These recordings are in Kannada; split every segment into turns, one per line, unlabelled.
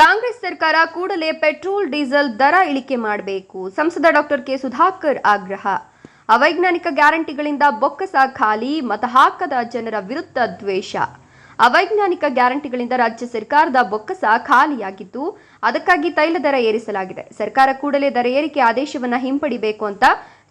ಕಾಂಗ್ರೆಸ್ ಸರ್ಕಾರ ಕೂಡಲೇ ಪೆಟ್ರೋಲ್, ಡೀಸೆಲ್ ದರ ಇಳಿಕೆ ಮಾಡಬೇಕು. ಸಂಸದ ಡಾಕ್ಟರ್ ಕೆ ಸುಧಾಕರ್ ಆಗ್ರಹ. ಅವೈಜ್ಞಾನಿಕ ಗ್ಯಾರಂಟಿಗಳಿಂದ ಬೊಕ್ಕಸ ಖಾಲಿ, ಮತ ಹಾಕದ ಜನರ ವಿರುದ್ಧ ದ್ವೇಷ. ಅವೈಜ್ಞಾನಿಕ ಗ್ಯಾರಂಟಿಗಳಿಂದ ರಾಜ್ಯ ಸರ್ಕಾರದ ಬೊಕ್ಕಸ ಖಾಲಿಯಾಗಿದ್ದು, ಅದಕ್ಕಾಗಿ ತೈಲ ದರ ಏರಿಸಲಾಗಿದೆ. ಸರ್ಕಾರ ಕೂಡಲೇ ದರ ಏರಿಕೆ ಆದೇಶವನ್ನ ಹಿಂಪಡಿಬೇಕು ಅಂತ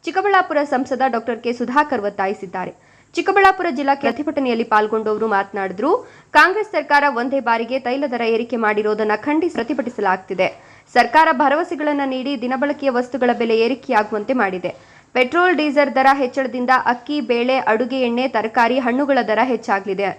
ಚಿಕ್ಕಬಳ್ಳಾಪುರ ಸಂಸದ ಡಾಕ್ಟರ್ ಕೆ ಸುಧಾಕರ್ ಒತ್ತಾಯಿಸಿದ್ದಾರೆ. ಚಿಕ್ಕಬಳ್ಳಾಪುರ ಜಿಲ್ಲಾ ಪ್ರತಿಭಟನೆಯಲ್ಲಿ ಪಾಲ್ಗೊಂಡವರು ಮಾತನಾಡಿದ್ರು, ಕಾಂಗ್ರೆಸ್ ಸರ್ಕಾರ ಒಂದೇ ಬಾರಿಗೆ ತೈಲ ದರ ಏರಿಕೆ ಮಾಡಿರೋದನ್ನ ಖಂಡಿಸಿ ಪ್ರತಿಭಟಿಸಲಾಗ್ತಿದೆ. ಸರ್ಕಾರ ಭರವಸೆಗಳನ್ನು ನೀಡಿ ದಿನಬಳಕೆಯ ವಸ್ತುಗಳ ಬೆಲೆ ಏರಿಕೆಯಾಗುವಂತೆ ಮಾಡಿದೆ. ಪೆಟ್ರೋಲ್, ಡೀಸೆಲ್ ದರ ಹೆಚ್ಚಳದಿಂದ ಅಕ್ಕಿ, ಬೇಳೆ, ಅಡುಗೆ ಎಣ್ಣೆ, ತರಕಾರಿ, ಹಣ್ಣುಗಳ ದರ ಹೆಚ್ಚಾಗಲಿದೆ.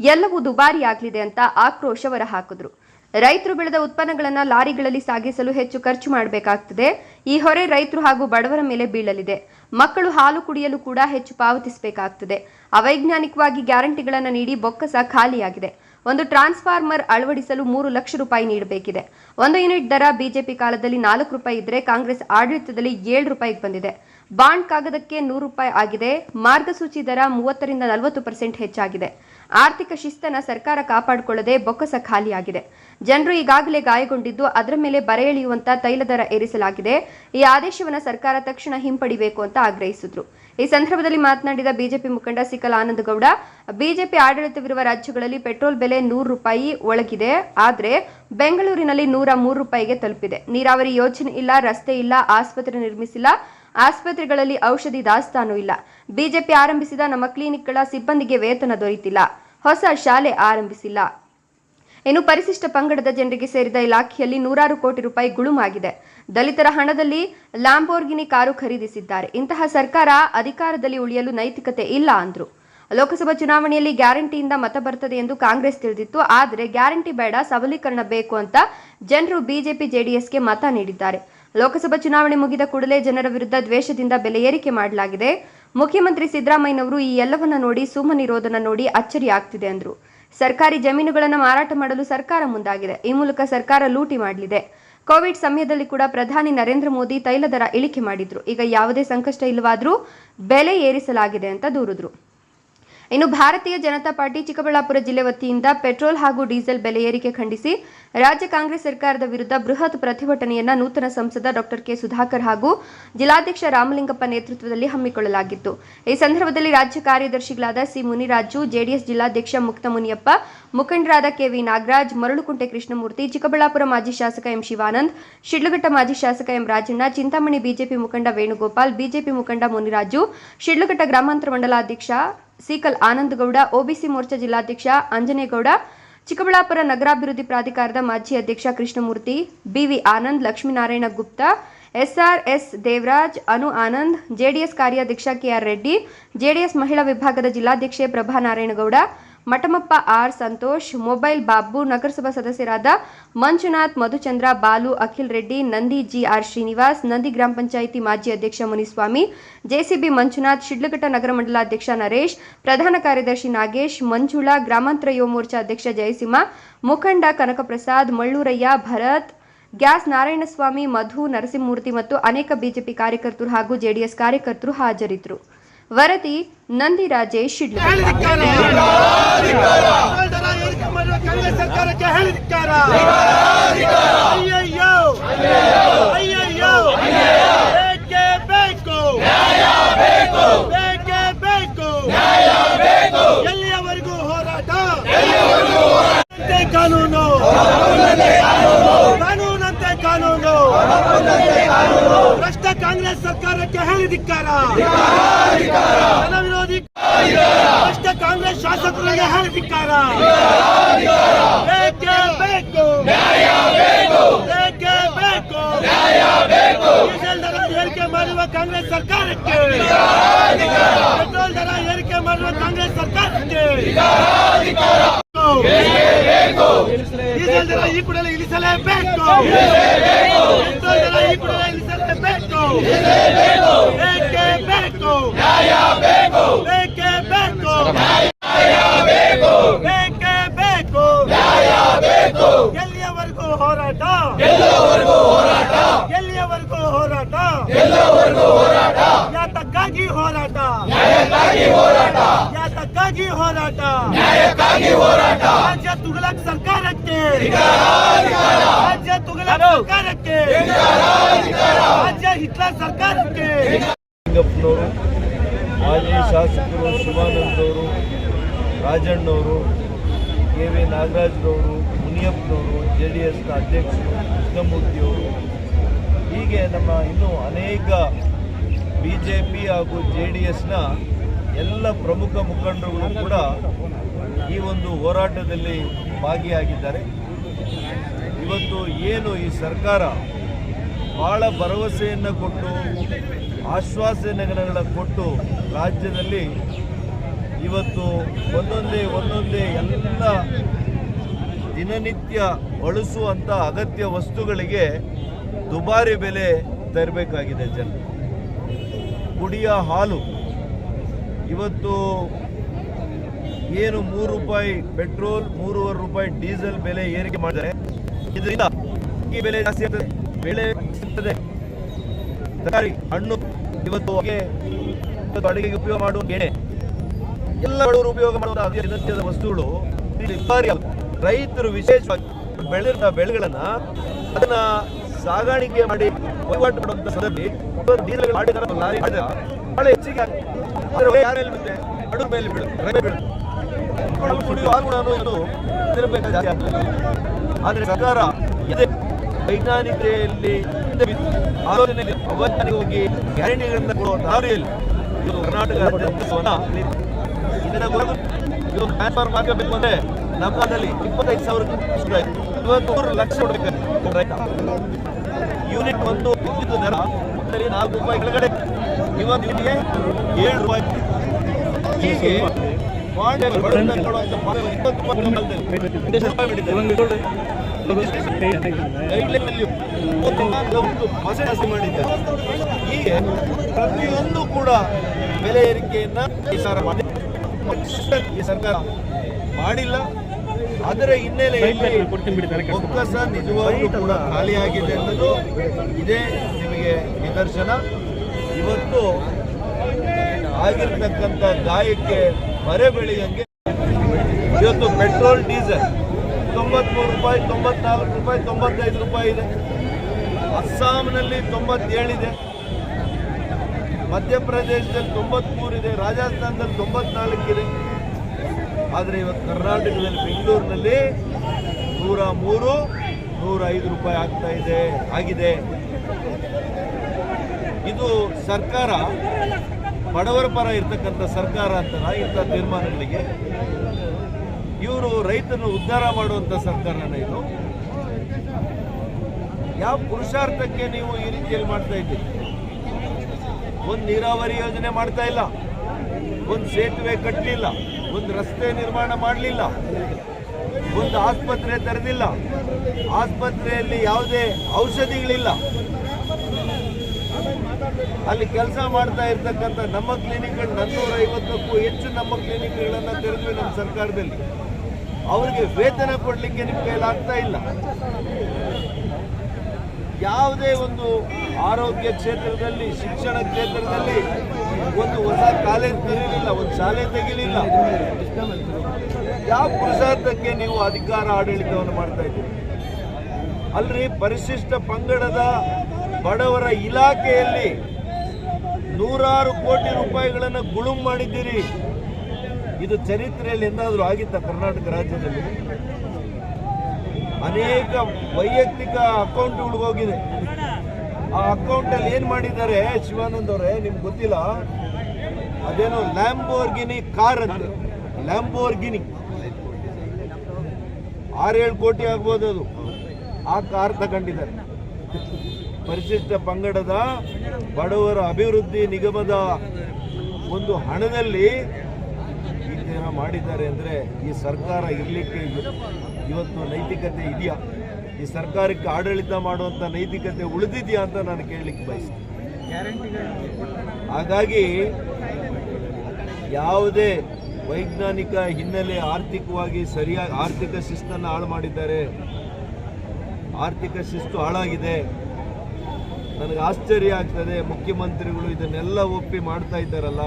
ಎಲ್ಲವೂ ದುಬಾರಿಯಾಗಲಿದೆ ಅಂತ ಆಕ್ರೋಶ ಹೊರಹಾಕಿದ್ರು. ರೈತರು ಬೆಳೆದ ಉತ್ಪನ್ನಗಳನ್ನು ಲಾರಿಗಳಲ್ಲಿ ಸಾಗಿಸಲು ಹೆಚ್ಚು ಖರ್ಚು ಮಾಡಬೇಕಾಗ್ತದೆ. ಈ ಹೊರೆ ರೈತರು ಹಾಗೂ ಬಡವರ ಮೇಲೆ ಬೀಳಲಿದೆ. ಮಕ್ಕಳು ಹಾಲು ಕುಡಿಯಲು ಕೂಡ ಹೆಚ್ಚು ಪಾವತಿಸಬೇಕಾಗ್ತದೆ. ಅವೈಜ್ಞಾನಿಕವಾಗಿ ಗ್ಯಾರಂಟಿಗಳನ್ನು ನೀಡಿ ಬೊಕ್ಕಸ ಖಾಲಿಯಾಗಿದೆ. ಒಂದು ಟ್ರಾನ್ಸ್ಫಾರ್ಮರ್ ಅಳವಡಿಸಲು ಮೂರು ಲಕ್ಷ ರೂಪಾಯಿ ನೀಡಬೇಕಿದೆ. ಒಂದು ಯೂನಿಟ್ ದರ ಬಿಜೆಪಿ ಕಾಲದಲ್ಲಿ ನಾಲ್ಕು ರೂಪಾಯಿ ಇದ್ರೆ ಕಾಂಗ್ರೆಸ್ ಆಡಳಿತದಲ್ಲಿ ಏಳು ರೂಪಾಯಿಗೆ ಬಂದಿದೆ. ಬಾಂಡ್ ಕಾಗದಕ್ಕೆ ನೂರು ರೂಪಾಯಿ ಆಗಿದೆ. ಮಾರ್ಗಸೂಚಿ ದರ ಮೂವತ್ತರಿಂದ ನಲವತ್ತು ಪರ್ಸೆಂಟ್ ಹೆಚ್ಚಾಗಿದೆ. ಆರ್ಥಿಕ ಶಿಸ್ತನ್ನ ಸರ್ಕಾರ ಕಾಪಾಡಿಕೊಳ್ಳದೆ ಬೊಕ್ಕಸ ಖಾಲಿಯಾಗಿದೆ. ಜನರು ಈಗಾಗಲೇ ಗಾಯಗೊಂಡಿದ್ದು ಅದರ ಮೇಲೆ ಬರ ಎಳೆಯುವಂತ ತೈಲ ದರ ಏರಿಸಲಾಗಿದೆ. ಈ ಆದೇಶವನ್ನು ಸರ್ಕಾರ ತಕ್ಷಣ ಹಿಂಪಡಿಬೇಕು ಅಂತ ಆಗ್ರಹಿಸಿದ್ರು. ಈ ಸಂದರ್ಭದಲ್ಲಿ ಮಾತನಾಡಿದ ಬಿಜೆಪಿ ಮುಖಂಡ ಸಿಕಲ್ ಆನಂದಗೌಡ, ಬಿಜೆಪಿ ಆಡಳಿತವಿರುವ ರಾಜ್ಯಗಳಲ್ಲಿ ಪೆಟ್ರೋಲ್ ಬೆಲೆ ನೂರು ರೂಪಾಯಿ ಒಳಗಿದೆ. ಆದರೆ ಬೆಂಗಳೂರಿನಲ್ಲಿ ನೂರ ಮೂರು ರೂಪಾಯಿಗೆ ತಲುಪಿದೆ. ನೀರಾವರಿ ಯೋಜನೆ ಇಲ್ಲ, ರಸ್ತೆ ಇಲ್ಲ, ಆಸ್ಪತ್ರೆ ನಿರ್ಮಿಸಿಲ್ಲ, ಆಸ್ಪತ್ರೆಗಳಲ್ಲಿ ಔಷಧಿ ದಾಸ್ತಾನು ಇಲ್ಲ. ಬಿಜೆಪಿ ಆರಂಭಿಸಿದ ನಮ್ಮ ಕ್ಲಿನಿಕ್ಗಳ ಸಿಬ್ಬಂದಿಗೆ ವೇತನ ದೊರೆತಿಲ್ಲ. ಹೊಸ ಶಾಲೆ ಆರಂಭಿಸಿಲ್ಲ. ಇನ್ನು ಪರಿಶಿಷ್ಟ ಪಂಗಡದ ಜನರಿಗೆ ಸೇರಿದ ಇಲಾಖೆಯಲ್ಲಿ ನೂರಾರು ಕೋಟಿ ರೂಪಾಯಿ ಗುಳುಮಾಗಿದೆ. ದಲಿತರ ಹಣದಲ್ಲಿ ಲ್ಯಾಂಬೋರ್ಗಿನಿ ಕಾರು ಖರೀದಿಸಿದ್ದಾರೆ. ಇಂತಹ ಸರ್ಕಾರ ಅಧಿಕಾರದಲ್ಲಿ ಉಳಿಯಲು ನೈತಿಕತೆ ಇಲ್ಲ ಅಂದ್ರು. ಲೋಕಸಭಾ ಚುನಾವಣೆಯಲ್ಲಿ ಗ್ಯಾರಂಟಿಯಿಂದ ಮತ ಬರ್ತದೆ ಎಂದು ಕಾಂಗ್ರೆಸ್ ತಿಳಿದಿತ್ತು. ಆದರೆ ಗ್ಯಾರಂಟಿ ಬೇಡ, ಸಬಲೀಕರಣ ಬೇಕು ಅಂತ ಜನರು ಬಿಜೆಪಿ, ಜೆಡಿಎಸ್ಗೆ ಮತ ನೀಡಿದ್ದಾರೆ. ಲೋಕಸಭಾ ಚುನಾವಣೆ ಮುಗಿದ ಕೂಡಲೇ ಜನರ ವಿರುದ್ಧ ದ್ವೇಷದಿಂದ ಬೆಲೆ ಏರಿಕೆ ಮಾಡಲಾಗಿದೆ. ಮುಖ್ಯಮಂತ್ರಿ ಸಿದ್ದರಾಮಯ್ಯನವರು ಈ ಎಲ್ಲವನ್ನ ನೋಡಿ ಸುಮ್ಮನಿರೋದನ್ನ ನೋಡಿ ಅಚ್ಚರಿ ಆಗ್ತಿದೆ ಅಂದ್ರು. ಸರ್ಕಾರಿ ಜಮೀನುಗಳನ್ನು ಮಾರಾಟ ಮಾಡಲು ಸರ್ಕಾರ ಮುಂದಾಗಿದೆ. ಈ ಮೂಲಕ ಸರ್ಕಾರ ಲೂಟಿ ಮಾಡಲಿದೆ. ಕೋವಿಡ್ ಸಮಯದಲ್ಲಿ ಕೂಡ ಪ್ರಧಾನಿ ನರೇಂದ್ರ ಮೋದಿ ತೈಲ ದರ ಇಳಿಕೆ ಮಾಡಿದ್ರು. ಈಗ ಯಾವುದೇ ಸಂಕಷ್ಟ ಇಲ್ಲವಾದ್ರೂ ಬೆಲೆ ಏರಿಸಲಾಗಿದೆ ಅಂತ ದೂರಿದ್ರು. ಇನ್ನು ಭಾರತೀಯ ಜನತಾ ಪಾರ್ಟಿ ಚಿಕ್ಕಬಳ್ಳಾಪುರ ಜಿಲ್ಲೆ ವತಿಯಿಂದ ಪೆಟ್ರೋಲ್ ಹಾಗೂ ಡೀಸೆಲ್ ಬೆಲೆ ಏರಿಕೆ ಖಂಡಿಸಿ ರಾಜ್ಯ ಕಾಂಗ್ರೆಸ್ ಸರ್ಕಾರದ ವಿರುದ್ಧ ಬೃಹತ್ ಪ್ರತಿಭಟನೆಯನ್ನ ನೂತನ ಸಂಸದ ಡಾಕ್ಟರ್ ಕೆ ಸುಧಾಕರ್ ಹಾಗೂ ಜಿಲ್ಲಾಧ್ಯಕ್ಷ ರಾಮಲಿಂಗಪ್ಪ ನೇತೃತ್ವದಲ್ಲಿ ಹಮ್ಮಿಕೊಳ್ಳಲಾಗಿತ್ತು. ಈ ಸಂದರ್ಭದಲ್ಲಿ ರಾಜ್ಯ ಕಾರ್ಯದರ್ಶಿಗಳಾದ ಸಿ ಮುನಿರಾಜು, ಜೆಡಿಎಸ್ ಜಿಲ್ಲಾಧ್ಯಕ್ಷ ಮುಕ್ತ ಮುನಿಯಪ್ಪ ಮುಖಂಡರಾದ ಕೆವಿ ನಾಗರಾಜ್, ಮರಳುಕುಂಟೆ ಕೃಷ್ಣಮೂರ್ತಿ, ಚಿಕ್ಕಬಳ್ಳಾಪುರ ಮಾಜಿ ಶಾಸಕ ಎಂ ಶಿವಾನಂದ್, ಶಿಡ್ಲಘಟ್ಟ ಮಾಜಿ ಶಾಸಕ ಎಂ ರಾಜಣ್ಣ, ಚಿಂತಾಮಣಿ ಬಿಜೆಪಿ ಮುಖಂಡ ವೇಣುಗೋಪಾಲ್, ಬಿಜೆಪಿ ಮುಖಂಡ ಮುನಿರಾಜು, ಶಿಡ್ಲಘಟ್ಟ ಗ್ರಾಮಾಂತರ ಮಂಡಲಾಧ್ಯಕ್ಷ ಸಿಕಲ್ ಆನಂದಗೌಡ ಒಬಿಸಿ ಮೋರ್ಚಾ ಜಿಲ್ಲಾಧ್ಯಕ್ಷ ಅಂಜನೇಗೌಡ ಚಿಕ್ಕಬಳ್ಳಾಪುರ ನಗರಾಭಿವೃದ್ಧಿ ಪ್ರಾಧಿಕಾರದ ಮಾಜಿ ಅಧ್ಯಕ್ಷ Krishnamurthy, B V Anand, Lakshminarayana Gupta, S R S Devaraj, Anu Anand, JDS ಕಾರ್ಯಾಧ್ಯಕ್ಷ ಕೆಆರ್ ರೆಡ್ಡಿ, ಜೆಡಿಎಸ್ ಮಹಿಳಾ ವಿಭಾಗದ ಜಿಲ್ಲಾಧ್ಯಕ್ಷೆ ಪ್ರಭಾ ನಾರಾಯಣಗೌಡ ಮಠಮಪ್ಪ ಆರ್ ಸಂತೋಷ್, ಮೊಬೈಲ್ ಬಾಬು, ನಗರಸಭಾ ಸದಸ್ಯರಾದ ಮಂಜುನಾಥ್, ಮಧುಚಂದ್ರ, ಬಾಲು, ಅಖಿಲ್ ರೆಡ್ಡಿ, ನಂದಿ ಜಿ ಆರ್ ಶ್ರೀನಿವಾಸ್, ನಂದಿ ಗ್ರಾಮ ಪಂಚಾಯಿತಿ ಮಾಜಿ ಅಧ್ಯಕ್ಷ ಮುನಿಸ್ವಾಮಿ, ಜೆಸಿಬಿ ಮಂಜುನಾಥ್, ಶಿಡ್ಲಘಟ್ಟ ನಗರ ಮಂಡಲಾಧ್ಯಕ್ಷ ನರೇಶ್, ಪ್ರಧಾನ ಕಾರ್ಯದರ್ಶಿ ನಾಗೇಶ್, ಮಂಜುಳಾ, ಗ್ರಾಮಾಂತರ ಯುವ ಮೋರ್ಚಾ ಅಧ್ಯಕ್ಷ ಜಯಸಿಂಹ, ಮುಖಂಡ ಕನಕಪ್ರಸಾದ್, ಮಳ್ಳೂರಯ್ಯ, ಭರತ್, ಗ್ಯಾಸ್ ನಾರಾಯಣಸ್ವಾಮಿ, ಮಧು, ನರಸಿಂಹಮೂರ್ತಿ ಮತ್ತು ಅನೇಕ ಬಿಜೆಪಿ ಕಾರ್ಯಕರ್ತರು ಹಾಗೂ ಜೆಡಿಎಸ್ ಕಾರ್ಯಕರ್ತರು ಹಾಜರಿದ್ದರು. ವರದಿ ನಂದಿ ರಾಜೇಶ್ ಶಿಡ್ಲಘಟ್ಟ
ದರ ಏರಿಕೆ ಮಾಡುವ ಕಾಂಗ್ರೆಸ್ ಸರ್ಕಾರಕ್ಕೆ ಹೇಳಿದಿಕ್ಕಾರ ಅಯ್ಯಯ್ಯೋ ಅಯ್ಯಯ್ಯೋ ಬೇಕೇ ಬೇಕು. ಬೇಕೇ ಬೇಕು. ಎಲ್ಲಿಯವರೆಗೂ ಹೋರಾಟ ಅಂತೆ ಕಾನೂನು ಕಾನೂನು. ಭ್ರಷ್ಟ ಕಾಂಗ್ರೆಸ್ ಸರ್ಕಾರಕ್ಕೆ ಹೇಳಿದಿಕ್ಕಾರ ಜನವಿರೋಧಿ ಭ್ರಷ್ಟ ಕಾಂಗ್ರೆಸ್ ಶಾಸಕರಿಗೆ ಹೇಳಿದಿಕ್ಕಾರ ಬೇಕೇ ಬೇಕು. ಬೇಕೇ ಬೇಕು. ಡೀಸೆಲ್ ದರ ಏರಿಕೆ ಮಾಡುವ ಕಾಂಗ್ರೆಸ್ ಸರ್ಕಾರಕ್ಕೆ. ಪೆಟ್ರೋಲ್ ದರ ಏರಿಕೆ ಮಾಡುವ ಕಾಂಗ್ರೆಸ್ ಸರ್ಕಾರಕ್ಕೆ. ಈ ಕೂಡಲೇ ಇಳಿಸಲೇಬೇಕು. ಈ ಕೂಡಲೇ ಇಳಿಸಲೇಬೇಕು ಬೇಕೇ ಬೇಕು ಬೇಕೇ ಬೇಕು ಬೇಕೇ ಬೇಕು ಎಲ್ಲಿಯವರೆಗೂ ಹೋರಾಟ. ಎಲ್ಲಿಯವರೆಗೂ ಹೋರಾಟ. ಯಾತಕ್ಕಾಗಿ ಹೋರಾಟ. ಯಾತಕ್ಕಾಗಿ ನ್ಯಾಯಕ್ಕಾಗಿ ಹೋರಾಟ. ರಾಜ್ಯ ತುಗಲಕ್ ಸರ್ಕಾರಕ್ಕೆ. ರಾಜ್ಯ ತುಗಲಕ್ ಸರ್ಕಾರಕ್ಕೆ. ರಾಜ್ಯ ಹಿಟ್ಲರ್ ಸರ್ಕಾರಕ್ಕೆ.
ಲಿಂಗಪ್ಪನವರು ಮಾಜಿ ಶಾಸಕರು ಶಿವಾನಂದವರು ರಾಜಣ್ಣವರು ಕೆ ವಿ ನಾಗರಾಜ್ರವರು ಮುನಿಯಪ್ಪನವರು ಜೆ ಡಿ ಎಸ್ನ ಅಧ್ಯಕ್ಷರು ಕೃಷ್ಣಮೂರ್ತಿಯವರು. ಹೀಗೆ ನಮ್ಮ ಇನ್ನೂ ಅನೇಕ ಬಿ ಜೆ ಪಿ ಹಾಗೂ ಜೆ ಡಿ ಎಸ್ನ ಎಲ್ಲ ಪ್ರಮುಖ ಮುಖಂಡರುಗಳು ಕೂಡ ಈ ಒಂದು ಹೋರಾಟದಲ್ಲಿ ಭಾಗಿಯಾಗಿದ್ದಾರೆ. ಇವತ್ತು ಏನು ಈ ಸರ್ಕಾರ ಭಾಳ ಭರವಸೆಯನ್ನು ಕೊಟ್ಟು ಆಶ್ವಾಸನೆಗಳನ್ನು ಕೊಟ್ಟು ರಾಜ್ಯದಲ್ಲಿ ಇವತ್ತು ಒಂದೊಂದೇ ಒಂದೊಂದೇ ಎಲ್ಲ ದಿನನಿತ್ಯ ಬಳಸುವಂಥ ಅಗತ್ಯ ವಸ್ತುಗಳಿಗೆ ದುಬಾರಿ ಬೆಲೆ ತರಬೇಕಾಗಿದೆ ಜನ ಕುಡಿಯ ಹಾಲು ಇವತ್ತು ಏನು ಮೂರು ರೂಪಾಯಿ ಪೆಟ್ರೋಲ್, ಮೂರುವರೆ ರೂಪಾಯಿ ಡೀಸೆಲ್ ಬೆಲೆ ಏರಿಕೆ ಮಾಡಿದರೆ ಇದರಿಂದ ಬೆಲೆ ಜಾಸ್ತಿ ಆಗ್ತದೆ, ಬೆಳೆ ಸಿಗ್ತದೆ. ತರಕಾರಿ, ಹಣ್ಣು ಇವತ್ತು ಅಡುಗೆಗೆ ಉಪಯೋಗ ಮಾಡುವ ಗೆಣೆ ಎಲ್ಲ ಬಡವರು ಉಪಯೋಗ ಮಾಡುವ ದಿನನಿತ್ಯದ ವಸ್ತುಗಳು. ರೈತರು ವಿಶೇಷವಾಗಿ ಬೆಳೆದ ಬೆಳೆಗಳನ್ನ ಅದನ್ನ ಸಾಗಾಣಿಕೆ ಮಾಡಿ ವಹಿವಾಟು ಮಾಡುವಂತ ಸಂದರ್ಭದಲ್ಲಿ ಬಹಳ ಹೆಚ್ಚಿಗೆ ಹೊರೆ ಮೇಲೆ ಆದ್ರೆ ಸರ್ಕಾರ ಇದೇ ವೈಜ್ಞಾನಿಕತೆಯಲ್ಲಿ ಆಲೋಚನೆಯಲ್ಲಿ ಅವೈಜ್ಞಾನಿಕ ಹೋಗಿ ಗ್ಯಾರಂಟಿಗಳನ್ನ ಕೊಡುವ ದಾರಿಯಲ್ಲಿ ಇದು ಕರ್ನಾಟಕ ಇದನ್ನ ಇದು ಟ್ರಾನ್ಸ್ಫರ್ ಮಾಡಬೇಕು ಅಂದ್ರೆ ನಮ್ಮಲ್ಲಿ ಇಪ್ಪತ್ತೈದು ಸಾವಿರ ಇವತ್ತು ಲಕ್ಷ ಕೊಡ್ಬೇಕು ಯೂನಿಟ್ ಒಂದು ವಿದ್ಯುತ್ ದರ ನಾಲ್ಕು ರೂಪಾಯಿ ಕೆಳಗಡೆ. ಇವತ್ತು ಯೂನಿಟ್ಗೆ ಏಳು ರೂಪಾಯಿ. ಹೀಗೆ ಜಾಸ್ತಿ ಮಾಡಿದ್ದಾರೆ. ಹೀಗೆ ಪ್ರತಿಯೊಂದು ಕೂಡ ಬೆಲೆ ಏರಿಕೆಯನ್ನ ಈ ಸರ್ಕಾರ ಮಾಡಿ. ಈ ಸರ್ಕಾರ ಮಾಡಿಲ್ಲ. ಅದರ ಹಿನ್ನೆಲೆಯಲ್ಲಿ ಬೊಕ್ಕಸ ನಿಜವಾಗಿಯೂ ಕೂಡ ಖಾಲಿಯಾಗಿದೆ ಅನ್ನೋದು ಇದೇ ನಿಮಗೆ ನಿದರ್ಶನ. ಇವತ್ತು ಆಗಿರ್ತಕ್ಕಂಥ ಗಾಯಕ್ಕೆ ಮರೆ ಬೆಳೆಯಂಗೆ ಇವತ್ತು ಪೆಟ್ರೋಲ್, ಡೀಸೆಲ್ ತೊಂಬತ್ಮೂರು ರೂಪಾಯಿ, ತೊಂಬತ್ನಾಲ್ಕು ರೂಪಾಯಿ, ತೊಂಬತ್ತೈದು ರೂಪಾಯಿ ಇದೆ. ಅಸ್ಸಾಂನಲ್ಲಿ ತೊಂಬತ್ತೇಳಿದೆ ಮಧ್ಯಪ್ರದೇಶದಲ್ಲಿ ತೊಂಬತ್ಮೂರಿದೆ ರಾಜಸ್ಥಾನದಲ್ಲಿ ತೊಂಬತ್ನಾಲ್ಕಿದೆ ಆದರೆ ಇವತ್ತು ಕರ್ನಾಟಕದಲ್ಲಿ ಬೆಂಗಳೂರಿನಲ್ಲಿ ನೂರ ಮೂರು ನೂರ ಐದು ರೂಪಾಯಿ ಆಗ್ತಾ ಇದೆ, ಆಗಿದೆ. ಇದು ಸರ್ಕಾರ ಬಡವರ ಪರ ಇರ್ತಕ್ಕಂಥ ಸರ್ಕಾರ ಅಂತ ಇಂಥ ತೀರ್ಮಾನಗಳಿಗೆ ಇವರು ರೈತನ್ನು ಉದ್ಧಾರ ಮಾಡುವಂಥ ಸರ್ಕಾರನ ಇದು. ಯಾವ ಪುರುಷಾರ್ಥಕ್ಕೆ ನೀವು ಈ ರೀತಿಯಲ್ಲಿ ಮಾಡ್ತಾ ಇದ್ದೀರಿ? ಒಂದು ನೀರಾವರಿ ಯೋಜನೆ ಮಾಡ್ತಾ ಇಲ್ಲ, ಒಂದು ಸೇತುವೆ ಕಟ್ಟಲಿಲ್ಲ ಒಂದು ರಸ್ತೆ ನಿರ್ಮಾಣ ಮಾಡಲಿಲ್ಲ, ಒಂದು ಆಸ್ಪತ್ರೆ ತೆರೆದಿಲ್ಲ. ಆಸ್ಪತ್ರೆಯಲ್ಲಿ ಯಾವುದೇ ಔಷಧಿಗಳಿಲ್ಲ. ಅಲ್ಲಿ ಕೆಲಸ ಮಾಡ್ತಾ ಇರ್ತಕ್ಕಂಥ ನಮ್ಮ ಕ್ಲಿನಿಕ್ಗಳು ನಾನ್ನೂರ ಐವತ್ತಕ್ಕೂ ಹೆಚ್ಚು ನಮ್ಮ ಕ್ಲಿನಿಕ್ಗಳನ್ನು ತೆರೆದ್ವಿ ನಮ್ಮ ಸರ್ಕಾರದಲ್ಲಿ. ಅವರಿಗೆ ವೇತನ ಕೊಡಲಿಕ್ಕೆ ನಿಮ್ಮ ಕೈಲಾಗ್ತಾ ಇಲ್ಲ. ಯಾವುದೇ ಒಂದು ಆರೋಗ್ಯ ಕ್ಷೇತ್ರದಲ್ಲಿ, ಶಿಕ್ಷಣ ಕ್ಷೇತ್ರದಲ್ಲಿ ಒಂದು ಹೊಸ ಕಾಲೇಜ್ ತೆರೀಲಿಲ್ಲ, ಒಂದು ಶಾಲೆ ತೆಗೀಲಿಲ್ಲ. ಯಾವ ಪುರುಷಾರ್ಥಕ್ಕೆ ನೀವು ಅಧಿಕಾರ ಆಡಳಿತವನ್ನು ಮಾಡ್ತಾ ಇದ್ದೀರಿ? ಅಲ್ರಿ ಪರಿಶಿಷ್ಟ ಪಂಗಡದ ಬಡವರ ಇಲಾಖೆಯಲ್ಲಿ ನೂರಾರು ಕೋಟಿ ರೂಪಾಯಿಗಳನ್ನು ಗುಳುಂ ಮಾಡಿದ್ದೀರಿ. ಇದು ಚರಿತ್ರೆಯಲ್ಲಿ ಎಂದಾದರೂ ಆಗಿತ್ತ ಕರ್ನಾಟಕ ರಾಜ್ಯದಲ್ಲಿ? ಅನೇಕ ವೈಯಕ್ತಿಕ ಅಕೌಂಟ್ಗಳಿಗೆ ಹೋಗಿದೆ. ಆ ಅಕೌಂಟಲ್ಲಿ ಏನು ಮಾಡಿದ್ದಾರೆ ಶಿವಾನಂದ್ ಅವರೇ, ನಿಮ್ಗೆ ಗೊತ್ತಿಲ್ಲ? ಅದೇನೋ ಲ್ಯಾಂಬೋರ್ಗಿನಿ ಕಾರ್ ಅಂತ. ಲ್ಯಾಂಬೋರ್ಗಿನಿ. ಆರೇಳು ಕೋಟಿ ಆಗ್ಬೋದು ಅದು. ಆ ಕಾರ್ ತಗೊಂಡಿದ್ದಾರೆ. ಪರಿಶಿಷ್ಟ ಪಂಗಡದ ಬಡವರ ಅಭಿವೃದ್ಧಿ ನಿಗಮದ ಒಂದು ಹಣದಲ್ಲಿ ಈ ಮಾಡಿದ್ದಾರೆ ಅಂದರೆ ಈ ಸರ್ಕಾರ ಇರಲಿಕ್ಕೆ ಇವತ್ತು ನೈತಿಕತೆ ಇದೆಯಾ? ಈ ಸರ್ಕಾರಕ್ಕೆ ಆಡಳಿತ ಮಾಡುವಂಥ ನೈತಿಕತೆ ಉಳಿದಿದೆಯಾ ಅಂತ ನಾನು ಕೇಳಲಿಕ್ಕೆ ಬಯಸ್ತೀನಿ. ಹಾಗಾಗಿ ಯಾವುದೇ ವೈಜ್ಞಾನಿಕ ಹಿನ್ನೆಲೆ ಆರ್ಥಿಕವಾಗಿ ಸರಿಯಾಗಿ ಆರ್ಥಿಕ ಶಿಸ್ತನ್ನು ಹಾಳು ಮಾಡಿದ್ದಾರೆ. ಆರ್ಥಿಕ ಶಿಸ್ತು ಹಾಳಾಗಿದೆ. ನನಗೆ ಆಶ್ಚರ್ಯ ಆಗ್ತದೆ, ಮುಖ್ಯಮಂತ್ರಿಗಳು ಇದನ್ನೆಲ್ಲ ಒಪ್ಪಿ ಮಾಡ್ತಾ ಇದ್ದಾರಲ್ಲ.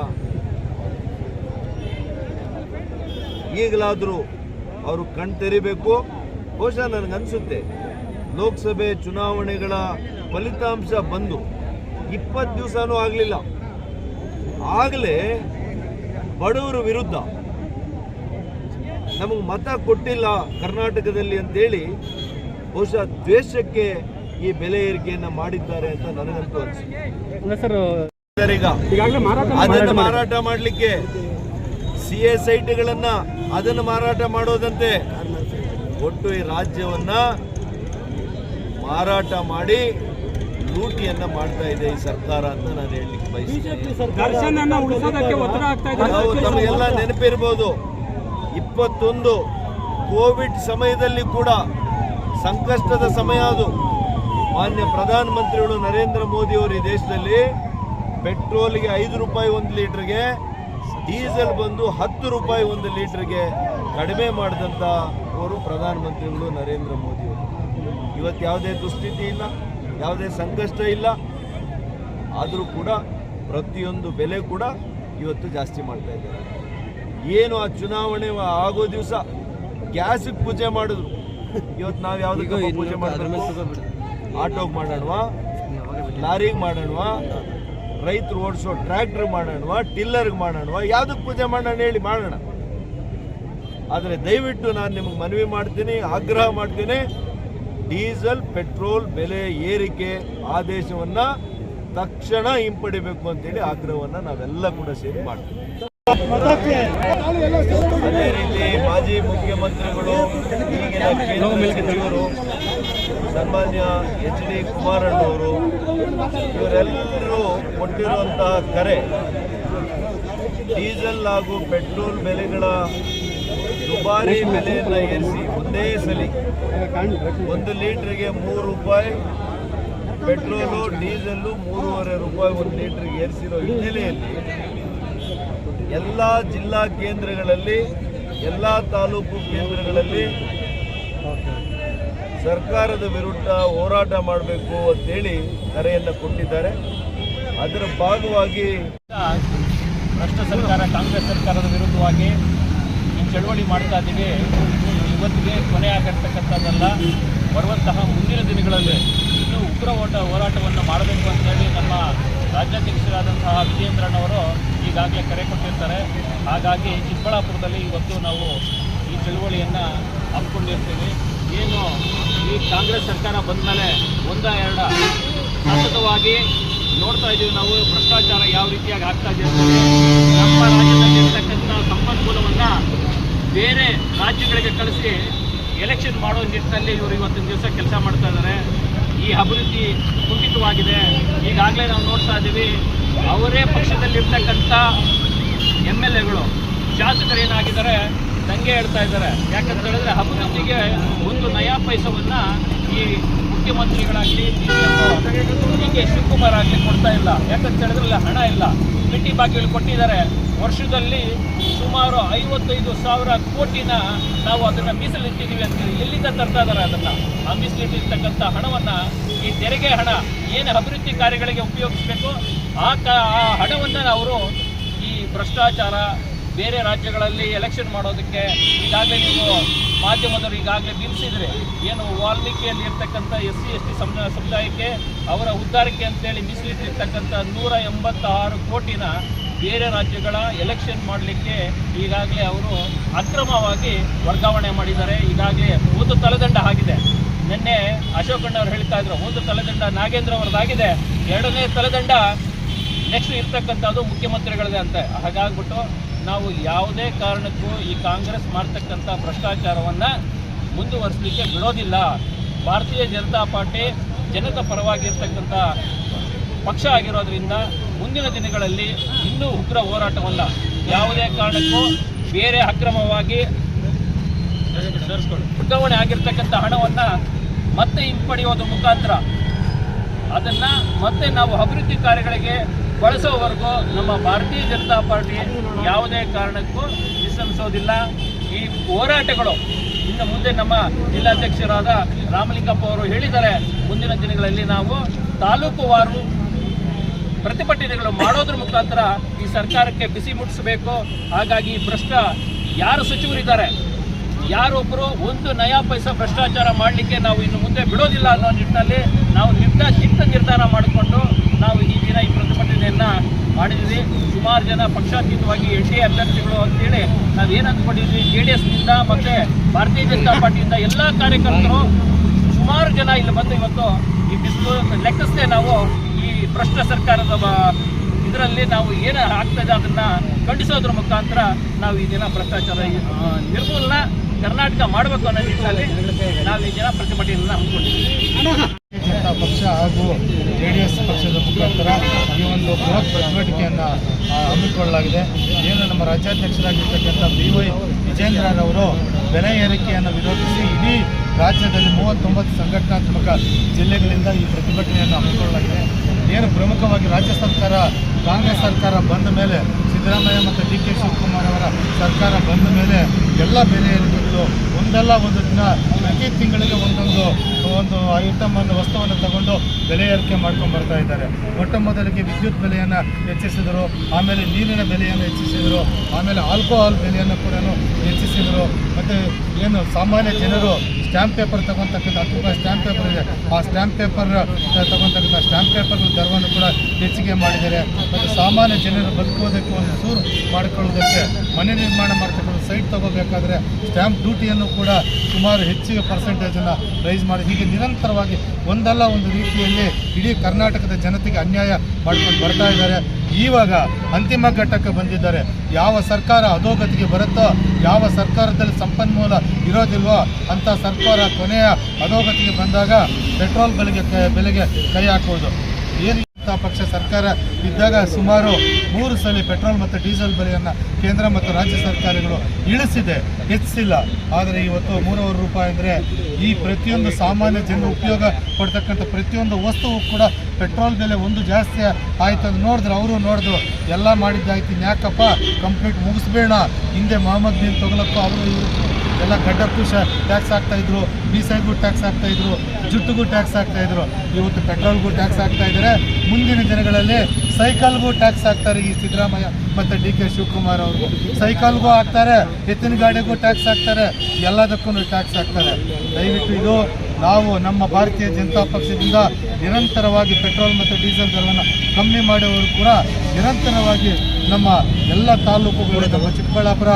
ಈಗಲಾದರೂ ಅವರು ಕಣ್ತೆರಿಬೇಕು ಬಹುಶಃ ನನಗನ್ಸುತ್ತೆ ಲೋಕಸಭೆ ಚುನಾವಣೆಗಳ ಫಲಿತಾಂಶ ಬಂದು ಇಪ್ಪತ್ತು ದಿವಸನೂ ಆಗಲಿಲ್ಲ. ಆಗಲೇ ಬಡವರ ವಿರುದ್ಧ ನಮಗೆ ಮತ ಕೊಟ್ಟಿಲ್ಲ ಕರ್ನಾಟಕದಲ್ಲಿ ಅಂತೇಳಿ, ಬಹುಶಃ ದ್ವೇಷಕ್ಕೆ ಈ ಬೆಲೆ ಏರಿಕೆಯನ್ನ ಮಾಡಿದ್ದಾರೆ ಅಂತ ನನಗಂತೂ ಅನಿಸುತ್ತೆ
ಮಾರಾಟ
ಅದನ್ನು ಮಾರಾಟ ಮಾಡಲಿಕ್ಕೆ ಸಿ ಎ ಟಿಗಳನ್ನ ಅದನ್ನು ಮಾರಾಟ ಮಾಡೋದಂತೆ. ಒಟ್ಟು ಈ ರಾಜ್ಯವನ್ನ ಮಾರಾಟ ಮಾಡಿ ಲೂಟಿಯನ್ನ ಮಾಡ್ತಾ ಇದೆ ಈ ಸರ್ಕಾರ ಅಂತ ನಾನು ಹೇಳಲಿಕ್ಕೆ ಬಯಸ್ತೀನಿ. ತಮಗೆಲ್ಲ ನೆನಪಿರ್ಬೋದು. ಇಪ್ಪತ್ತೊಂದು ಕೋವಿಡ್ ಸಮಯದಲ್ಲಿ ಕೂಡ ಸಂಕಷ್ಟದ ಸಮಯ ಅದು. ಮಾನ್ಯ ಪ್ರಧಾನಮಂತ್ರಿಗಳು ನರೇಂದ್ರ ಮೋದಿ ಅವರು ಈ ದೇಶದಲ್ಲಿ ಪೆಟ್ರೋಲ್ಗೆ ಐದು ರೂಪಾಯಿ ಒಂದು ಲೀಟರ್ಗೆ ಡೀಸೆಲ್ ಬಂದು ಹತ್ತು ರೂಪಾಯಿ ಒಂದು ಲೀಟರ್ಗೆ ಕಡಿಮೆ ಮಾಡಿದಂಥ ಅವರು ಪ್ರಧಾನಮಂತ್ರಿಗಳು ನರೇಂದ್ರ ಮೋದಿ ಅವರು. ಇವತ್ತು ಯಾವುದೇ ದುಸ್ಥಿತಿ ಇಲ್ಲ ಯಾವುದೇ ಸಂಕಷ್ಟ ಇಲ್ಲ. ಆದರೂ ಕೂಡ ಪ್ರತಿಯೊಂದು ಬೆಲೆ ಕೂಡ ಇವತ್ತು ಜಾಸ್ತಿ ಮಾಡ್ತಾ ಇದ್ದಾರೆ. ಏನು ಆ ಚುನಾವಣೆ ಆಗೋ ದಿವಸ ಗ್ಯಾಸಿಗೆ ಪೂಜೆ ಮಾಡಿದ್ರು. ಇವತ್ತು ನಾವು ಯಾವುದಕ್ಕೆ ಪೂಜೆ ಮಾಡಬೇಕು? ಆಟೋಗೆ ಮಾಡೋಣ ಲಾರಿಗೆ ಮಾಡೋಣ ರೈತರು ಓಡಿಸೋ ಟ್ರ್ಯಾಕ್ಟರ್ ಮಾಡೋಣ ಟಿಲ್ಲರ್ಗೆ ಮಾಡೋಣ ಯಾವುದಕ್ಕೆ ಪೂಜೆ ಮಾಡೋಣ ಹೇಳಿ ಮಾಡೋಣ. ಆದರೆ ದಯವಿಟ್ಟು ನಾನು ನಿಮಗೆ ಮನವಿ ಮಾಡ್ತೀನಿ, ಆಗ್ರಹ ಮಾಡ್ತೀನಿ. ಡೀಸೆಲ್, ಪೆಟ್ರೋಲ್ ಬೆಲೆ ಏರಿಕೆ ಆದೇಶವನ್ನ ತಕ್ಷಣ ಹಿಂಪಡಿಬೇಕು ಅಂತೇಳಿ ಆಗ್ರಹವನ್ನು ನಾವೆಲ್ಲ ಕೂಡ ಸೇರಿ ಮಾಡ್ತೀವಿ. ಅದೇ ರೀತಿ ಮಾಜಿ ಮುಖ್ಯಮಂತ್ರಿಗಳು ಸನ್ಮಾನ್ಯ ಎಚ್ ಡಿ ಕುಮಾರಣ್ಣವರು, ಇವರೆಲ್ಲರೂ ಕೊಟ್ಟಿರುವಂತಹ ಕರೆ, ಡೀಸೆಲ್ ಹಾಗೂ ಪೆಟ್ರೋಲ್ ಬೆಲೆಗಳ ದುಬಾರಿ ಬೆಲೆಯನ್ನು ಏರಿಸಿ ಒಂದೇ ಸಲಿ ಒಂದು ಲೀಟ್ರಿಗೆ ಮೂರು ರೂಪಾಯಿ ಪೆಟ್ರೋಲು, ಡೀಸೆಲ್ಲು ಮೂರುವರೆ ರೂಪಾಯಿ ಒಂದು ಲೀಟ್ರಿಗೆ ಏರಿಸಿರೋ ಹಿನ್ನೆಲೆಯಲ್ಲಿ ಎಲ್ಲ ಜಿಲ್ಲಾ ಕೇಂದ್ರಗಳಲ್ಲಿ, ಎಲ್ಲ ತಾಲೂಕು ಕೇಂದ್ರಗಳಲ್ಲಿ ಸರ್ಕಾರದ ವಿರುದ್ಧ ಹೋರಾಟ ಮಾಡಬೇಕು ಅಂತೇಳಿ ಕರೆಯನ್ನು ಕೊಟ್ಟಿದ್ದಾರೆ. ಅದರ ಭಾಗವಾಗಿ
ಭ್ರಷ್ಟ ಸರ್ಕಾರ, ಕಾಂಗ್ರೆಸ್ ಸರ್ಕಾರದ ವಿರುದ್ಧವಾಗಿ ಈ ಚಳವಳಿ ಮಾಡ್ತಾ ಇದ್ದೀವಿ ಇವತ್ತಿಗೆ ಕೊನೆ ಆಗಿರ್ತಕ್ಕಂಥದ್ದಲ್ಲ ಬರುವಂತಹ ಮುಂದಿನ ದಿನಗಳಲ್ಲಿ ಇನ್ನೂ ಉಗ್ರ ಓಟ ಹೋರಾಟವನ್ನು ಮಾಡಬೇಕು ಅಂತೇಳಿ ನಮ್ಮ ರಾಜ್ಯಾಧ್ಯಕ್ಷರಾದಂತಹ ವಿಜಯೇಂದ್ರನವರು ಈಗಾಗಲೇ ಕರೆ ಕೊಟ್ಟಿರ್ತಾರೆ. ಹಾಗಾಗಿ ಚಿಕ್ಕಬಳ್ಳಾಪುರದಲ್ಲಿ ಇವತ್ತು ನಾವು ಈ ಚಳುವಳಿಯನ್ನು ಹಮ್ಮಿಕೊಂಡಿರ್ತೀವಿ. ಏನು ಈ ಕಾಂಗ್ರೆಸ್ ಸರ್ಕಾರ ಬಂದ ಮೇಲೆ ಒಂದ, ಎರಡ ಸತತವಾಗಿ ನೋಡ್ತಾ ಇದ್ದೀವಿ ನಾವು, ಭ್ರಷ್ಟಾಚಾರ ಯಾವ ರೀತಿಯಾಗಿ ಆಗ್ತಾ ಇದೆ. ನಮ್ಮ ರಾಜ್ಯದಲ್ಲಿರ್ತಕ್ಕಂಥ ಸಂಪನ್ಮೂಲವನ್ನು ಬೇರೆ ರಾಜ್ಯಗಳಿಗೆ ಕಳಿಸಿ ಎಲೆಕ್ಷನ್ ಮಾಡೋ ನಿಟ್ಟಿನಲ್ಲಿ ಇವರು ಇವತ್ತಿನ ದಿವಸ ಕೆಲಸ ಮಾಡ್ತಾ ಇದ್ದಾರೆ ಈ ಅಭಿವೃದ್ಧಿ ಕುಂಠಿತವಾಗಿದೆ ಈಗಾಗಲೇ ನಾವು ನೋಡ್ತಾ ಇದ್ದೀವಿ ಅವರೇ ಪಕ್ಷದಲ್ಲಿರ್ತಕ್ಕಂಥ ಎಂ ಎಲ್ ಎಗಳು, ಶಾಸಕರು ಏನಾಗಿದ್ದಾರೆ ದಂಗೆ ಹೇಳ್ತಾ ಇದ್ದಾರೆ. ಯಾಕಂತ ಹೇಳಿದ್ರೆ ಅಭಿವೃದ್ಧಿಗೆ ಒಂದು ನಯಾ ಪೈಸವನ್ನ ಈ ಮುಖ್ಯಮಂತ್ರಿಗಳಾಗಲಿ ಡಿ ಕೆ ಶಿವಕುಮಾರ್ ಆಗಲಿ ಕೊಡ್ತಾ ಇಲ್ಲ. ಯಾಕಂತ ಹೇಳಿದ್ರೆ ಹಣ ಇಲ್ಲ. ಮಿಟ್ಟಿ ಬಾಕಿಗಳು ಕೊಟ್ಟಿದ್ದಾರೆ. ವರ್ಷದಲ್ಲಿ ಸುಮಾರು ಐವತ್ತೈದು ಸಾವಿರ ಕೋಟಿನ ನಾವು ಅದನ್ನ ಮೀಸಲಿಟ್ಟಿದ್ದೀವಿ ಅಂತೇಳಿ ಎಲ್ಲಿಂದ ತರ್ತಾ ಇದ್ದಾರೆ ಅದನ್ನ? ಆ ಮೀಸಲಿಟ್ಟಿರ್ತಕ್ಕಂಥ ಹಣವನ್ನ ಈ ತೆರಿಗೆ ಹಣ ಏನು ಅಭಿವೃದ್ಧಿ ಕಾರ್ಯಗಳಿಗೆ ಉಪಯೋಗಿಸಬೇಕು, ಆ ಕ, ಆ ಹಣವನ್ನು ಅವರು ಈ ಭ್ರಷ್ಟಾಚಾರ ಬೇರೆ ರಾಜ್ಯಗಳಲ್ಲಿ ಎಲೆಕ್ಷನ್ ಮಾಡೋದಕ್ಕೆ ಈಗಾಗಲೇ ನೀವು ಮಾಧ್ಯಮದವರು ಈಗಾಗಲೇ ಬಿಂಬಿಸಿದರೆ ಏನು ವಾಲ್ಮೀಕಿಯಲ್ಲಿ ಇರ್ತಕ್ಕಂಥ ಎಸ್ ಸಿ ಎಸ್ ಟಿ ಸಮುದಾಯಕ್ಕೆ ಅವರ ಉದ್ಧಾರಕ್ಕೆ ಅಂತೇಳಿ ಮೀಸಲಿಟ್ಟಿರ್ತಕ್ಕಂಥ ನೂರ ಎಂಬತ್ತಾರು ಕೋಟಿನ ಬೇರೆ ರಾಜ್ಯಗಳ ಎಲೆಕ್ಷನ್ ಮಾಡಲಿಕ್ಕೆ ಈಗಾಗಲೇ ಅವರು ಅಕ್ರಮವಾಗಿ ವರ್ಗಾವಣೆ ಮಾಡಿದ್ದಾರೆ. ಈಗಾಗಲೇ ಒಂದು ತಲೆದಂಡ ಆಗಿದೆ. ನಿನ್ನೆ ಅಶೋಕಣ್ಣವ್ರು ಹೇಳ್ತಾ ಇದ್ರು, ಒಂದು ತಲೆದಂಡ ನಾಗೇಂದ್ರ ಅವರದಾಗಿದೆ ಎರಡನೇ ತಲೆದಂಡ ನೆಕ್ಸ್ಟ್ ಇರ್ತಕ್ಕಂಥದ್ದು ಮುಖ್ಯಮಂತ್ರಿಗಳದೇ ಅಂತ. ಹಾಗಾಗ್ಬಿಟ್ಟು ನಾವು ಯಾವುದೇ ಕಾರಣಕ್ಕೂ ಈ ಕಾಂಗ್ರೆಸ್ ಮಾಡ್ತಕ್ಕಂಥ ಭ್ರಷ್ಟಾಚಾರವನ್ನು ಮುಂದುವರಿಸಲಿಕ್ಕೆ ಬಿಡೋದಿಲ್ಲ. ಭಾರತೀಯ ಜನತಾ ಪಾರ್ಟಿ ಜನತಾ ಪರವಾಗಿರ್ತಕ್ಕಂಥ ಪಕ್ಷ ಆಗಿರೋದ್ರಿಂದ ಮುಂದಿನ ದಿನಗಳಲ್ಲಿ ಇನ್ನೂ ಉಗ್ರ ಹೋರಾಟವಲ್ಲ ಯಾವುದೇ ಕಾರಣಕ್ಕೂ ಬೇರೆ ಅಕ್ರಮವಾಗಿ ವರ್ಗಾವಣೆ ಆಗಿರ್ತಕ್ಕಂಥ ಹಣವನ್ನು ಮತ್ತೆ ಹಿಂಪಡೆಯೋದು ಮುಖಾಂತರ. ಅದನ್ನು ಮತ್ತೆ ನಾವು ಅಭಿವೃದ್ಧಿ ಕಾರ್ಯಗಳಿಗೆ ಬಳಸೋವರೆಗೂ ನಮ್ಮ ಭಾರತೀಯ ಜನತಾ ಪಾರ್ಟಿ ಯಾವುದೇ ಕಾರಣಕ್ಕೂ ವಿಶ್ರಮಿಸೋದಿಲ್ಲ ಈ ಹೋರಾಟಗಳು ಇನ್ನು ಮುಂದೆ ನಮ್ಮ ಜಿಲ್ಲಾಧ್ಯಕ್ಷರಾದ ರಾಮಲಿಂಗಪ್ಪ ಅವರು ಹೇಳಿದ್ದಾರೆ. ಮುಂದಿನ ದಿನಗಳಲ್ಲಿ ನಾವು ತಾಲೂಕುವಾರು ಪ್ರತಿಭಟನೆಗಳು ಮಾಡೋದ್ರ ಮುಖಾಂತರ ಈ ಸರ್ಕಾರಕ್ಕೆ ಬಿಸಿ ಮುಟ್ಟಿಸಬೇಕು. ಹಾಗಾಗಿ ಭ್ರಷ್ಟ ಯಾರು ಸಚಿವರಿದ್ದಾರೆ? ಯಾರೊಬ್ಬರು ಒಂದು ನಯಾ ಪೈಸಾ ಭ್ರಷ್ಟಾಚಾರ ಮಾಡಲಿಕ್ಕೆ ನಾವು ಇನ್ನು ಮುಂದೆ ಬಿಡೋದಿಲ್ಲ ಅನ್ನೋ ನಿಟ್ಟಿನಲ್ಲಿ ನಾವು ನಿರ್ಧಾರ ದಿಟ್ಟ ನಿರ್ಧಾರ ಮಾಡಿಕೊಂಡು ನಾವು ಈ ದಿನ ಈ ಪ್ರತಿಭಟನೆಯನ್ನು ಮಾಡಿದ್ವಿ. ಸುಮಾರು ಜನ ಪಕ್ಷಾತೀತವಾಗಿ ಎನ್ ಡಿ ಎ ಅಭ್ಯರ್ಥಿಗಳು ಅಂತೇಳಿ ನಾವು ಏನು ಅಂದ್ಕೊಂಡಿದ್ವಿ? ಜೆ ಡಿ ಎಸ್ನಿಂದ ಮತ್ತು ಭಾರತೀಯ ಜನತಾ ಪಾರ್ಟಿಯಿಂದ ಎಲ್ಲ ಕಾರ್ಯಕರ್ತರು ಸುಮಾರು ಜನ ಇಲ್ಲಿ ಬಂದು ಇವತ್ತು ಈ ಬಿಸಿಲು ಲೆಕ್ಕಿಸದೆ ನಾವು ಈ ಭ್ರಷ್ಟ ಸರ್ಕಾರದ ಇದರಲ್ಲಿ ನಾವು ಏನು ಆಗ್ತದೆ ಅದನ್ನ ಖಂಡಿಸೋದ್ರ ಮುಖಾಂತರ ನಾವು ಈ ದಿನ ಭ್ರಷ್ಟಾಚಾರ ನಿರ್ಮೂಲನ ಕರ್ನಾಟಕ ಮಾಡಬೇಕು ಅನ್ನೋ ನಿಟ್ಟಿನಲ್ಲಿ ನಾವು ಈ ದಿನ ಪ್ರತಿಭಟನೆಯನ್ನು ಹಮ್ಮಿಕೊಂಡಿದ್ದೀವಿ.
ಪಕ್ಷ ಹಾಗೂ ಜೆ ಡಿ ಎಸ್ ಪಕ್ಷದ ಮುಖಾಂತರ ಈ ಒಂದು ಬೃಹತ್ ಚಟುವಟಿಕೆಯನ್ನು ಹಮ್ಮಿಕೊಳ್ಳಲಾಗಿದೆ. ಏನು ನಮ್ಮ ರಾಜ್ಯಾಧ್ಯಕ್ಷರಾಗಿರ್ತಕ್ಕಂಥ ಬಿ ವೈ ವಿಜೇಂದ್ರರವರು ಬೆಲೆ ಏರಿಕೆಯನ್ನು ವಿರೋಧಿಸಿ ಇಡೀ ರಾಜ್ಯದಲ್ಲಿ ಮೂವತ್ತೊಂಬತ್ತು ಸಂಘಟನಾತ್ಮಕ ಜಿಲ್ಲೆಗಳಿಂದ ಈ ಪ್ರತಿಭಟನೆಯನ್ನು ಹಮ್ಮಿಕೊಳ್ಳಲಾಗಿದೆ. ಏನು ಪ್ರಮುಖವಾಗಿ ರಾಜ್ಯ ಸರ್ಕಾರ, ಕಾಂಗ್ರೆಸ್ ಸರ್ಕಾರ ಬಂದ ಮೇಲೆ ಸಿದ್ದರಾಮಯ್ಯ ಮತ್ತು ಡಿ ಕೆ ಶಿವಕುಮಾರ್ ಅವರ ಸರ್ಕಾರ ಬಂದ ಮೇಲೆ ಎಲ್ಲ ಬೆಲೆ ಏರಿಕೆಗಳು ಒಂದಲ್ಲ ಒಂದು ದಿನ ಪ್ರತಿ ತಿಂಗಳಿಗೆ ಒಂದೊಂದು, ಒಂದು ಐಟಮ್ ಅನ್ನು ವಸ್ತುವನ್ನು ತಗೊಂಡು ಬೆಲೆ ಏರಿಕೆ ಮಾಡ್ಕೊಂಡು ಬರ್ತಾ ಇದ್ದಾರೆ. ಮೊಟ್ಟ ಮೊದಲಿಗೆ ವಿದ್ಯುತ್ ಬೆಲೆಯನ್ನು ಹೆಚ್ಚಿಸಿದರು, ಆಮೇಲೆ ನೀರಿನ ಬೆಲೆಯನ್ನು ಹೆಚ್ಚಿಸಿದರು, ಆಮೇಲೆ ಆಲ್ಕೋಹಾಲ್ ಬೆಲೆಯನ್ನು ಕೂಡ ಹೆಚ್ಚಿಸಿದರು. ಮತ್ತು ಏನು ಸಾಮಾನ್ಯ ಜನರು ಸ್ಟ್ಯಾಂಪ್ ಪೇಪರ್ ತಗೊತಕ್ಕಂಥ ಹತ್ತು ರೂಪಾಯಿ ಸ್ಟ್ಯಾಂಪ್ ಪೇಪರ್ ಇದೆ. ಆ ಸ್ಟ್ಯಾಂಪ್ ಪೇಪರ್ ತಗೊತಕ್ಕಂಥ ಸ್ಟ್ಯಾಂಪ್ ಪೇಪರ್ ದರವನ್ನು ಕೂಡ ಹೆಚ್ಚಿಗೆ ಮಾಡಿದ್ದಾರೆ. ಮತ್ತು ಸಾಮಾನ್ಯ ಜನರು ಬದುಕುವುದಕ್ಕೆ ಒಂದು ಸೂರು ಮಾಡಿಕೊಳ್ಳುವುದಕ್ಕೆ ಮನೆ ನಿರ್ಮಾಣ ಮಾಡ್ತಕ್ಕಂಥ ಸೈಟ್ ತಗೋಬೇಕಾದ್ರೆ ಸ್ಟ್ಯಾಂಪ್ ಡ್ಯೂಟಿಯನ್ನು ಕೂಡ ಸುಮಾರು ಹೆಚ್ಚಿಗೆ ಪರ್ಸೆಂಟೇಜನ್ನು ರೈಸ್ ಮಾಡಿ, ಹೀಗೆ ನಿರಂತರವಾಗಿ ಒಂದಲ್ಲ ಒಂದು ರೀತಿಯಲ್ಲಿ ಇಡೀ ಕರ್ನಾಟಕದ ಜನತೆಗೆ ಅನ್ಯಾಯ ಮಾಡ್ಕೊಂಡು ಬರ್ತಾ ಇದ್ದಾರೆ. ಇವಾಗ ಅಂತಿಮ ಘಟ್ಟಕ್ಕೆ ಬಂದಿದ್ದಾರೆ. ಯಾವ ಸರ್ಕಾರ ಅಧೋಗತಿಗೆ ಬರುತ್ತೋ, ಯಾವ ಸರ್ಕಾರದಲ್ಲಿ ಸಂಪನ್ಮೂಲ ಇರೋದಿಲ್ವೋ ಅಂಥ ಸರ್ಕಾರ ಕೊನೆಯ ಅಧೋಗತಿಗೆ ಬಂದಾಗ ಪೆಟ್ರೋಲ್ ಬೆಲೆಗೆ ಕ- ಬೆಲೆಗೆ ಕೈ ಹಾಕುವುದು ಏನು ಪಕ್ಷ ಸರ್ಕಾರ ಇದ್ದಾಗ ಸುಮಾರು ಮೂರು ಸಲ ಪೆಟ್ರೋಲ್ ಮತ್ತು ಡೀಸೆಲ್ ಬೆಲೆಯನ್ನು ಕೇಂದ್ರ ಮತ್ತು ರಾಜ್ಯ ಸರ್ಕಾರಗಳು ಇಳಿಸಿದೆ. ಹೆಚ್ಚಿಲ್ಲ. ಆದರೆ ಇವತ್ತು ಮೂರುವರೆ ರೂಪಾಯಿ ಅಂದರೆ ಈ ಪ್ರತಿಯೊಂದು ಸಾಮಾನ್ಯ ಜನ ಉಪಯೋಗ ಪಡ್ತಕ್ಕಂಥ ಪ್ರತಿಯೊಂದು ವಸ್ತುವು ಕೂಡ ಪೆಟ್ರೋಲ್ ಬೆಲೆ ಒಂದು ಜಾಸ್ತಿ ಆಯ್ತು ಅಂತ ನೋಡಿದ್ರೆ ಅವರು ನೋಡಿದ್ರು, ಎಲ್ಲ ಮಾಡಿದ್ದಾಯ್ತು. ಇನ್ಯಾಕಪ್ಪ? ಕಂಪ್ಲೀಟ್ ಮುಗಿಸ್ಬೇಡ. ಹಿಂದೆ ಮೊಹಮ್ಮದ್ ಬಿನ್ ತೊಗೊಳಕ್ಕೂ ಅವರು ಎಲ್ಲ ಗಡ್ಡಕ್ಕೂ ಶ ಟ್ಯಾಕ್ಸ್ ಇದ್ರು ಬೀಸೈಗೂ ಟ್ಯಾಕ್ಸ್ ಹಾಕ್ತಾ ಇದ್ರು ಜುಟ್ಟಿಗೂ ಟ್ಯಾಕ್ಸ್ ಹಾಕ್ತಾ ಇದ್ರು. ಇವತ್ತು ಪೆಟ್ರೋಲ್ಗೂ ಟ್ಯಾಕ್ಸ್ ಹಾಕ್ತಾ ಇದ್ದಾರೆ ಮುಂದಿನ ದಿನಗಳಲ್ಲಿ ಸೈಕಲ್ಗೂ ಟ್ಯಾಕ್ಸ್ ಹಾಕ್ತಾರೆ ಈ ಸಿದ್ದರಾಮಯ್ಯ ಮತ್ತು ಡಿ ಕೆ ಶಿವಕುಮಾರ್ ಅವರು. ಸೈಕಲ್ಗೂ ಹಾಕ್ತಾರೆ, ಎತ್ತಿನ ಗಾಡಿಗೂ ಟ್ಯಾಕ್ಸ್ ಹಾಕ್ತಾರೆ, ಎಲ್ಲದಕ್ಕೂ ಟ್ಯಾಕ್ಸ್ ಹಾಕ್ತಾರೆ. ದಯವಿಟ್ಟು ಇದು ನಾವು ನಮ್ಮ ಭಾರತೀಯ ಜನತಾ ಪಕ್ಷದಿಂದ ನಿರಂತರವಾಗಿ ಪೆಟ್ರೋಲ್ ಮತ್ತು ಡೀಸೆಲ್ ದರವನ್ನು ಕಮ್ಮಿ ಮಾಡುವವರು ಕೂಡ ನಿರಂತರವಾಗಿ ನಮ್ಮ ಎಲ್ಲ ತಾಲೂಕುಗಳು ನಮ್ಮ ಚಿಕ್ಕಬಳ್ಳಾಪುರ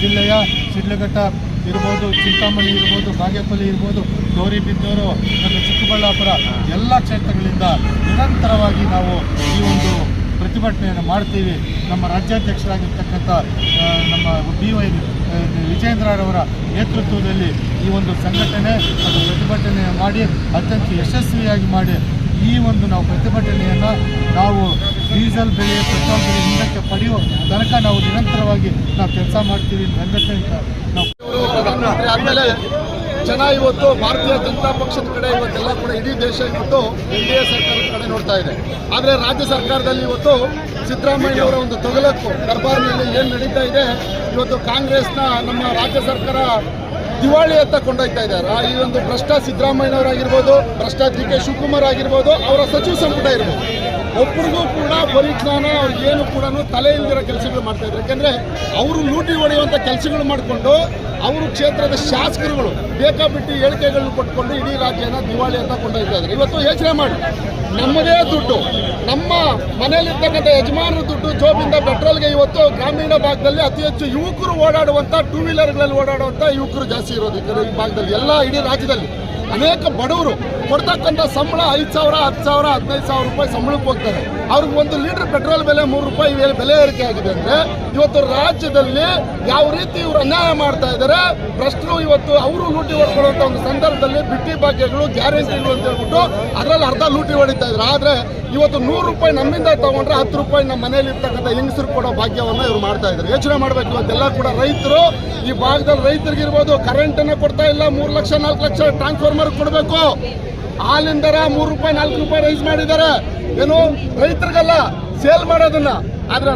ಜಿಲ್ಲೆಯ ಶಿಡ್ಲಘಟ್ಟ ಇರ್ಬೋದು, ಚಿಂತಾಮಣಿ ಇರ್ಬೋದು, ಬಾಗೇಪಲ್ಲಿ ಇರ್ಬೋದು, ಗೌರಿಬಿದ್ದೂರು ಮತ್ತು ಚಿಕ್ಕಬಳ್ಳಾಪುರ ಎಲ್ಲ ಕ್ಷೇತ್ರಗಳಿಂದ ನಿರಂತರವಾಗಿ ನಾವು ಈ ಒಂದು ಪ್ರತಿಭಟನೆಯನ್ನು ಮಾಡ್ತೀವಿ. ನಮ್ಮ ರಾಜ್ಯಾಧ್ಯಕ್ಷರಾಗಿರ್ತಕ್ಕಂಥ ನಮ್ಮ ಬಿ ವೈ ವಿಜೇಂದ್ರರವರ ನೇತೃತ್ವದಲ್ಲಿ ಈ ಒಂದು ಸಂಘಟನೆ ಮತ್ತು ಪ್ರತಿಭಟನೆ ಮಾಡಿ ಅತ್ಯಂತ ಯಶಸ್ವಿಯಾಗಿ ಮಾಡಿ ಈ ಒಂದು ನಾವು ಪ್ರತಿಭಟನೆಯನ್ನು ನಾವು ಡೀಸೆಲ್ ಬೆಲೆ ಪೆಟ್ರೋಲ್ ಬೆಲೆ ಹಿಂದಕ್ಕೆ ಪಡೆಯುವ ತನಕ ನಾವು ನಿರಂತರವಾಗಿ ನಾವು ಕೆಲಸ ಮಾಡ್ತೀವಿ ಸಂಘಟನೆ ನಾವು
ಜನ ಇವತ್ತು ಭಾರತೀಯ ಜನತಾ ಪಕ್ಷದ ಕಡೆ ಇವತ್ತೆಲ್ಲ ಕೂಡ ಇಡೀ ದೇಶ ಇವತ್ತು ಎನ್ ಡಿ ಎ ಸರ್ಕಾರದ ಕಡೆ ನೋಡ್ತಾ ಇದೆ. ಆದರೆ ರಾಜ್ಯ ಸರ್ಕಾರದಲ್ಲಿ ಇವತ್ತು ಸಿದ್ದರಾಮಯ್ಯನವರ ಒಂದು ತೊಗಲಕ್ಕು ದರ್ಬಾರ್ನಲ್ಲಿ ಏನು ನಡೀತಾ ಇದೆ? ಇವತ್ತು ಕಾಂಗ್ರೆಸ್ನ ನಮ್ಮ ರಾಜ್ಯ ಸರ್ಕಾರ ದಿವಾಳಿ ಅಂತ ಕೊಂಡೊಯ್ತಾ ಇದ್ದಾರೆ. ಈ ಒಂದು ಭ್ರಷ್ಟ ಸಿದ್ದರಾಮಯ್ಯನವರಾಗಿರ್ಬೋದು, ಭ್ರಷ್ಟ ಡಿ ಕೆ ಶಿವಕುಮಾರ್ ಆಗಿರ್ಬೋದು, ಅವರ ಸಚಿವ ಸಂಪುಟ ಇರ್ಬೋದು. ಒಬ್ಬರಿಗೂ ಕೂಡ ಪರಿಜ್ಞಾನ ಅವ್ರಿಗೆ ಏನು ಕೂಡ ತಲೆ ಇಲ್ದಿರೋ ಕೆಲಸಗಳು ಮಾಡ್ತಾ ಇದ್ದಾರೆ ಯಾಕಂದ್ರೆ ಅವರು ಲೂಟಿ ಹೊಡೆಯುವಂಥ ಕೆಲಸಗಳು ಮಾಡಿಕೊಂಡು ಅವರು ಕ್ಷೇತ್ರದ ಶಾಸಕರುಗಳು ಬೇಕಾಬಿಟ್ಟು ಹೇಳಿಕೆಗಳನ್ನು ಕೊಟ್ಕೊಂಡು ಇಡೀ ರಾಜ್ಯನ ದಿವಾಳಿ ಅಂತ ಕೊಂಡೊಯ್ತಾ ಇದ್ದಾರೆ ಇವತ್ತು ಯೋಚನೆ ಮಾಡಿ. ನಮ್ಮದೇ ದುಡ್ಡು, ನಮ್ಮ ಮನೆಯಲ್ಲಿರ್ತಕ್ಕಂಥ ಯಜಮಾನರ ದುಡ್ಡು ಜೋಬಿಂದ ಪೆಟ್ರೋಲ್ಗೆ ಇವತ್ತು ಗ್ರಾಮೀಣ ಭಾಗದಲ್ಲಿ ಅತಿ ಹೆಚ್ಚು ಯುವಕರು ಓಡಾಡುವಂಥ ಟೂ ವೀಲರ್ಗಳಲ್ಲಿ ಓಡಾಡುವಂಥ ಯುವಕರು ಜಾಸ್ತಿ ಇರೋದು ಈ ಭಾಗದಲ್ಲಿ. ಎಲ್ಲ ಇಡೀ ರಾಜ್ಯದಲ್ಲಿ. ಅನೇಕ ಬಡವರು ಕೊಡ್ತಕ್ಕಂಥ ಸಂಬಳ ಐದು ಸಾವಿರ ಹತ್ತು ಸಾವಿರ ಹದಿನೈದು ಸಾವಿರ ರೂಪಾಯಿ ಸಂಬಳಕ್ಕೆ ಹೋಗ್ತಾರೆ. ಅವ್ರಿಗೆ ಒಂದು ಲೀಟರ್ ಪೆಟ್ರೋಲ್ ಬೆಲೆ ಮೂರು ರೂಪಾಯಿ ಬೆಲೆ ಏರಿಕೆ ಆಗಿದೆ ಅಂದ್ರೆ ಇವತ್ತು ರಾಜ್ಯದಲ್ಲಿ ಯಾವ ರೀತಿ ಇವರು ಅನ್ಯಾಯ ಮಾಡ್ತಾ ಇದ್ದಾರೆ, ಭ್ರಷ್ಟರು ಇವತ್ತು ಅವರು ಲೂಟಿ ಹೊಡ್ಕೊಳ್ಳುವಂತ ಒಂದು ಸಂದರ್ಭದಲ್ಲಿ ಬಿಟ್ಟಿ ಭಾಗ್ಯಗಳು, ಗ್ಯಾರಂಟಿಗಳು ಅಂತ ಹೇಳ್ಬಿಟ್ಟು ಅದರಲ್ಲಿ ಅರ್ಧ ಲೂಟಿ ಹೊಡಿತಾ ಇದ್ರು. ಆದ್ರೆ ಇವತ್ತು ನೂರು ರೂಪಾಯಿ ನಮ್ಮಿಂದ ತಗೊಂಡ್ರೆ ಹತ್ತು ರೂಪಾಯಿ ನಮ್ಮ ಮನೆಯಲ್ಲಿ ಇರ್ತಕ್ಕಂಥ ಹೆಂಗಸರು ಕೊಡೋ ಭಾಗ್ಯವನ್ನು ಇವರು ಮಾಡ್ತಾ ಇದ್ದಾರೆ ಯೋಚನೆ ಮಾಡ್ಬೇಕು, ಇವತ್ತೆಲ್ಲ ಕೂಡ ರೈತರು, ಈ ಭಾಗದಲ್ಲಿ ರೈತರಿಗಿರ್ಬೋದು ಕರೆಂಟ್ ಅನ್ನ ಕೊಡ್ತಾ ಇಲ್ಲ, ಮೂರು ಲಕ್ಷ, ನಾಲ್ಕು ಲಕ್ಷ ಟ್ರಾನ್ಸ್ಫಾರ್ಮರ್ ಕೊಡಬೇಕು. ಹಾಲಿನ ದರ ಮೂರು ರೂಪಾಯಿ ನಾಲ್ಕು ರೂಪಾಯಿ ರೈಸ್ ಮಾಡಿದ್ದಾರೆ. ಏನು ರೈತರಿಗೆಲ್ಲ ಸೇಲ್ ಮಾಡೋದನ್ನ. ಆದ್ರೆ